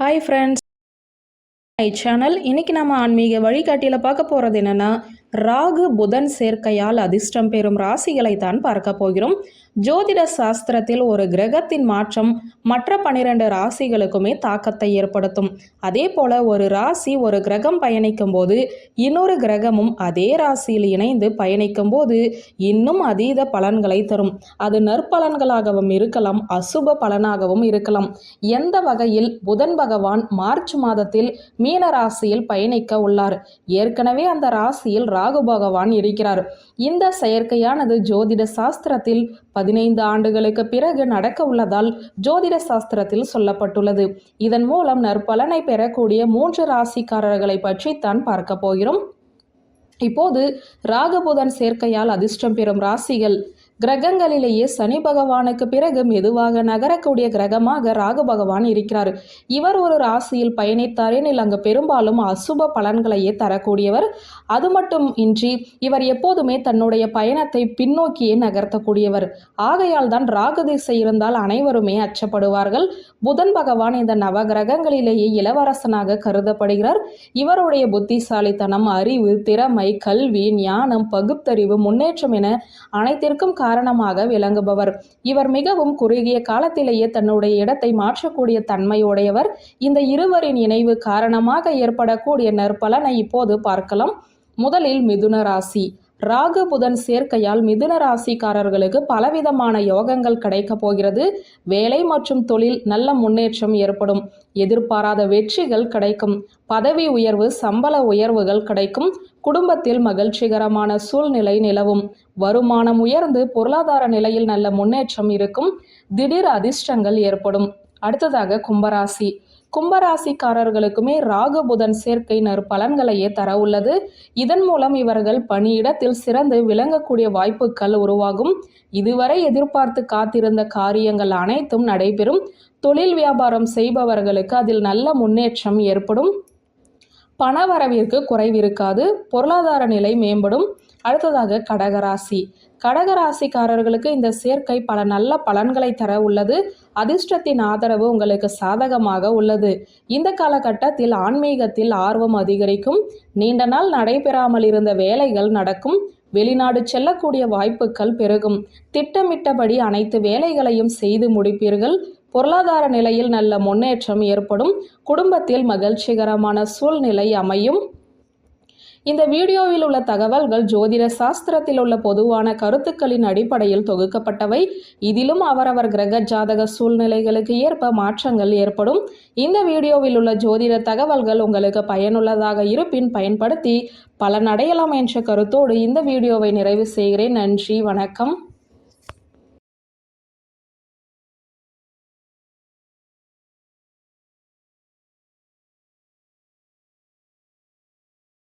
Hi friends high channel இன்னைக்கு நம்ம ஆன்மீக வழிகாட்டியில் பார்க்க போகிறது என்னென்னா ராகு புதன் சேர்க்கையால் அதிர்ஷ்டம் பெறும் ராசிகளை தான் பார்க்க போகிறோம். ஜோதிட சாஸ்திரத்தில் ஒரு கிரகத்தின் மாற்றம் மற்ற பனிரெண்டு ராசிகளுக்குமே தாக்கத்தை ஏற்படுத்தும். அதே போல ஒரு ராசி ஒரு கிரகம் பயணிக்கும் போது இன்னொரு கிரகமும் அதே ராசியில் இணைந்து பயணிக்கும் போது இன்னும் அதீத பலன்களை தரும். அது நற்பலன்களாகவும் இருக்கலாம் அசுப பலனாகவும் இருக்கலாம். எந்த வகையில்? புதன் பகவான் மார்ச் மாதத்தில் மீன ராசியில் பயணிக்க உள்ளார். ஏற்கனவே அந்த ராசியில் ராகு பகவான் இருக்கிறார். இந்த செயற்கையானது ஜோதிட சாஸ்திரத்தில் பதினைந்து ஆண்டுகளுக்கு பிறகு நடக்க உள்ளதால் ஜோதிட சாஸ்திரத்தில் சொல்லப்பட்டுள்ளது. இதன் மூலம் நற்பலனை பெறக்கூடிய மூன்று ராசிக்காரர்களை பற்றி தான் பார்க்க போகிறோம். இப்போது ராகபுதன் சேர்க்கையால் அதிர்ஷ்டம் பெறும் ராசிகள். கிரகங்களிலேயே சனி பகவானுக்கு பிறகு மெதுவாக நகரக்கூடிய கிரகமாக ராகு பகவான் இருக்கிறார். இவர் ஒரு ராசியில் பயணித்தாரேனில் அங்கு பெரும்பாலும் அசுப பலன்களையே தரக்கூடியவர். அது மட்டும் இன்றி இவர் எப்போதுமே தன்னுடைய பயணத்தை பின்னோக்கியே நகர்த்தக்கூடியவர். ஆகையால் தான் ராகு திசை இருந்தால் அனைவருமே அச்சப்படுவார்கள். புதன் பகவான் இந்த நவ கிரகங்களிலேயே இளவரசனாக கருதப்படுகிறார். இவருடைய புத்திசாலித்தனம் அறிவு திறமை கல்வி ஞானம் பகுத்தறிவு முன்னேற்றம் என அனைத்திற்கும் காரணமாக விளங்குபவர். இவர் மிகவும் குறுகிய காலத்திலேயே தன்னுடைய இடத்தை மாற்றக்கூடிய தன்மையுடையவர். இந்த இருவரின் இணைவு காரணமாக ஏற்படக்கூடிய நற்பலனை இப்போது பார்க்கலாம். முதலில் மிதுன ராசி. ராகு புதன் சேர்க்கையால் மிதுன ராசிக்காரர்களுக்கு பலவிதமான யோகங்கள் கிடைக்கப் போகிறது. வேலை மற்றும் தொழில் நல்ல முன்னேற்றம் ஏற்படும். எதிர்பாராத வெற்றிகள் கிடைக்கும். பதவி உயர்வு சம்பள உயர்வுகள் கிடைக்கும். குடும்பத்தில் மகிழ்ச்சிகரமான சூழ்நிலை நிலவும். வருமானம் உயர்ந்து பொருளாதார நிலையில் நல்ல முன்னேற்றம் இருக்கும். திடீர் அதிர்ஷ்டங்கள் ஏற்படும். அடுத்ததாக கும்பராசி. கும்பராசிக்காரர்களுக்குமே ராகு புதன் சேர்க்கை நற்பலன்களையே தர உள்ளது. இதன் மூலம் இவர்கள் பணியிடத்தில் சிறந்து விளங்கக்கூடிய வாய்ப்புகள் உருவாகும். இதுவரை எதிர்பார்த்து காத்திருந்த காரியங்கள் அனைத்தும் நடைபெறும். தொழில் வியாபாரம் செய்பவர்களுக்கு அதில் நல்ல முன்னேற்றம் ஏற்படும். பணவரவிற்கு குறைவிருக்காது. பொருளாதார நிலை மேம்படும். அடுத்ததாக கடகராசி. கடகராசிக்காரர்களுக்கு இந்த சேர்க்கை பல நல்ல பலன்களை தர உள்ளது. அதிர்ஷ்டத்தின் ஆதரவு உங்களுக்கு சாதகமாக உள்ளது. இந்த காலகட்டத்தில் ஆன்மீகத்தில் ஆர்வம் அதிகரிக்கும். நீண்ட நாள் நடைபெறாமல் இருந்த வேலைகள் நடக்கும். வெளிநாடு செல்லக்கூடிய வாய்ப்புகள் பெருகும். திட்டமிட்டபடி அனைத்து வேலைகளையும் செய்து முடிப்பீர்கள். பொருளாதார நிலையில் நல்ல முன்னேற்றம் ஏற்படும். குடும்பத்தில் மகிழ்ச்சிகரமான சூழ்நிலை அமையும். இந்த வீடியோவில் உள்ள தகவல்கள் ஜோதிட சாஸ்திரத்தில் உள்ள பொதுவான கருத்துக்களின் அடிப்படையில் தொகுக்கப்பட்டவை. இதிலும் அவரவர் கிரக ஜாதக சூழ்நிலைகளுக்கு ஏற்ப மாற்றங்கள் ஏற்படும். இந்த வீடியோவில் உள்ள ஜோதிட தகவல்கள் உங்களுக்கு பயனுள்ளதாக இருப்பின் பயன்படுத்தி பலனடையலாம் என்ற கருத்தோடு இந்த வீடியோவை நிறைவு செய்கிறேன். நன்றி வணக்கம்.